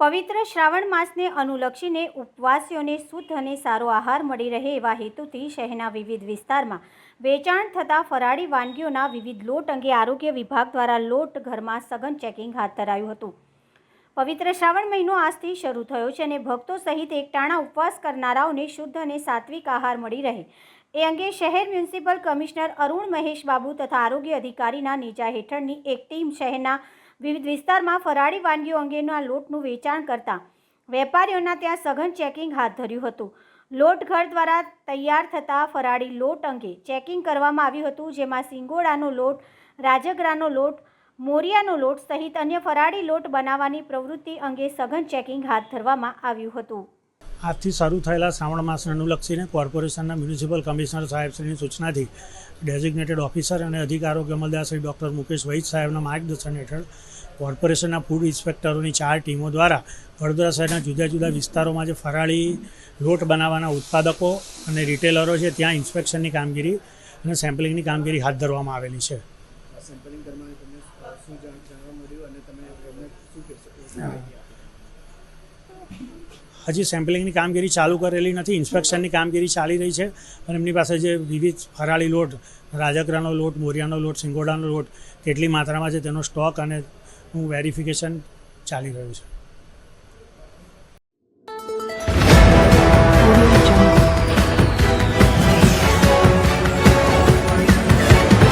પવિત્ર શ્રાવણ માસને અનુલક્ષીને ઉપવાસીઓને શુદ્ધ અને સારો આહાર મળી રહે એવા હેતુથી શહેરના વિવિધ વિસ્તારમાં વેચાણ થતા ફરાળી વાનગીઓના વિવિધ લોટ અંગે આરોગ્ય વિભાગ દ્વારા લોટ ઘરમાં સઘન ચેકિંગ હાથ ધરાયું હતું. પવિત્ર શ્રાવણ મહિનો આજથી શરૂ થયો છે અને ભક્તો સહિત એકટાણા ઉપવાસ કરનારાઓને શુદ્ધ અને સાત્વિક આહાર મળી રહે. એ અંગે શહેર મ્યુનિસિપલ કમિશનર અરુણ મહેશ બાબુ તથા આરોગ્ય અધિકારીના નેજા હેઠળની એક ટીમ શહેરના વિવિધ વિસ્તારમાં ફરાળી વાનગીઓ અંગેના લોટનું વેચાણ કરતા વેપારીઓના ત્યાં સઘન ચેકિંગ હાથ ધર્યું હતું. લોટ ઘર દ્વારા તૈયાર થતા ફરાળી લોટ અંગે ચેકિંગ કરવામાં આવ્યું હતું, જેમાં સિંગોડાનો લોટ, રાજગરાનો લોટ, મોરિયાનો લોટ સહિત અન્ય ફરાળી લોટ બનાવવાની પ્રવૃત્તિ અંગે સઘન ચેકિંગ હાથ ધરવામાં આવ્યું હતું. આજથી શરૂ થયેલા શ્રાવણ માસને અનુલક્ષીને કોર્પોરેશનના મ્યુનિસિપલ કમિશનર સાહેબશ્રીની સૂચનાથી ડેઝિગ્નેટેડ ઓફિસર અને અધિક આરોગ્ય અમલદાર શ્રી ડૉક્ટર મુકેશ વૈદ સાહેબના માર્ગદર્શન હેઠળ કોર્પોરેશનના ફૂડ ઇન્સ્પેક્ટરોની ચાર ટીમો દ્વારા વડોદરા શહેરના જુદા જુદા વિસ્તારોમાં જે ફરાળી લોટ બનાવવાના ઉત્પાદકો અને રિટેલરો છે ત્યાં ઇન્સ્પેક્શનની કામગીરી અને સેમ્પલિંગની કામગીરી હાથ ધરવામાં આવેલી છે. સેમ્પલિંગ તમને શું જાણવા મળ્યું અને તમે શું હજી સેમ્પલિંગની કામગીરી ચાલુ કરેલી નથી ઇન્સ્પેક્શનની કામગીરી ચાલી રહી છે. અને એમની પાસે જે વિવિધ ફરાળી લોટ, રાજકરાનો લોટ, મોરિયાનો લોટ, સિંગોડાનો લોટ, કેટલી માત્રામાં છે તેનો સ્ટોક અને હું વેરિફિકેશન ચાલી રહ્યું છે.